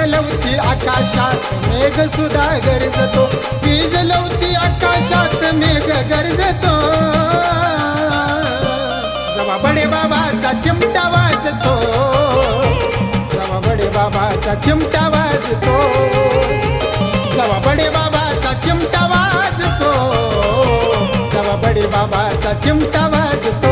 लवती आकाशात मेघ सुद्धा गरजतो. वीज लवती आकाशात मेघ गरजतो. जवा बडे बाबाचा चिमटा वाजतो. जवा बडे बाबाचा चिमटा वाजतो. जवा बडे बाबाचा चिमटा वाजतो. जवा बडे बाबाचा चिमटा वाजतो.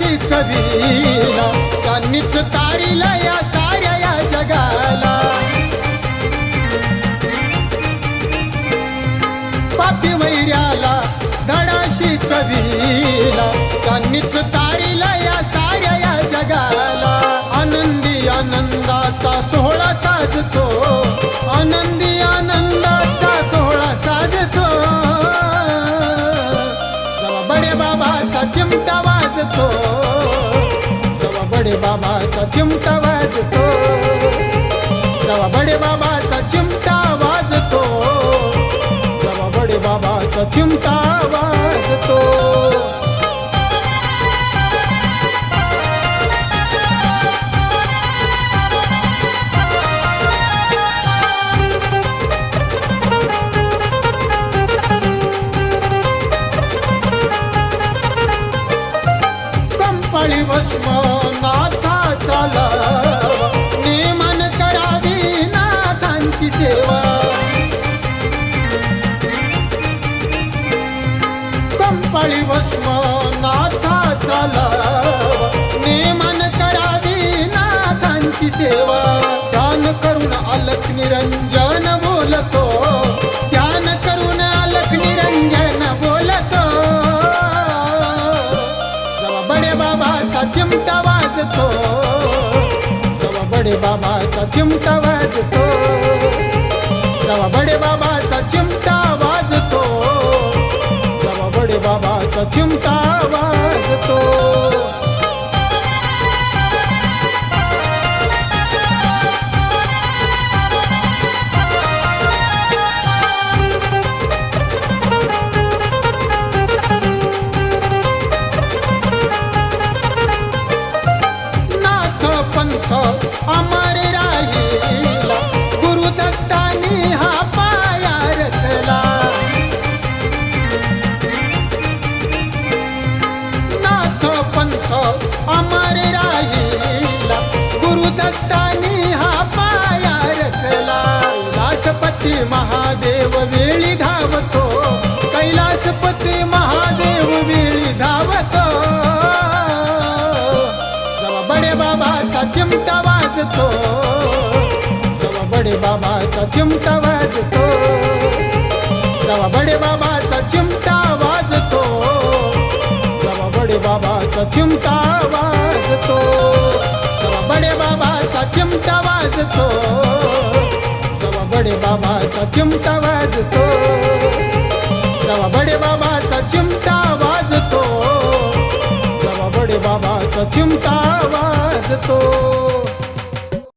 धडा शिकविला त्यांनीच तारीला या साऱ्या या जगाला. पापी वैऱ्याला धडाशी कवीला त्यांनीच तारीला या साऱ्या या जगाला. आनंदी आनंदाचा सोहळा बडे बाबाचा चिमटा वाजतो. जवा बडे बाबाचा चिमटा वाजतो. जवा बडे बाबाचा चिमटा कंपाळी भस्म नाथा चाला नेमन करावी नाथांची सेवा. ध्यान करून अलख निरंजन बोलतो. ध्यान करून अलख निरंजन बोलतो. जेव्हा बडे बाबाचा चिमटा वाजतो. जेव्हा बडे बाबाचा चिमटा वाजतो. जेव्हा बडे बाबाचा चिमटा नाथ अमर राहिला गुरुदत्तानी हा पाया रचला. नाथ पंथ अमर राहिला. गुरुदत्तानी हा पाया रचला. कैलासपती महादेव वेळी धावतो कैलासपती बाबाचा चिमटा वाजतो. जवा बडे बाबाचा चिमटा वाजतो. जवा बडे बाबाचा चिमटा वाजतो. जवा बडे बाबाचा चिमटा वाजतो. जवा बडे बाबाचा चिमटा वाजतो. जवा बडे बाबाचा चिमटा वाजतो. जवा बडे बाबाचा चिमटा वाजतो.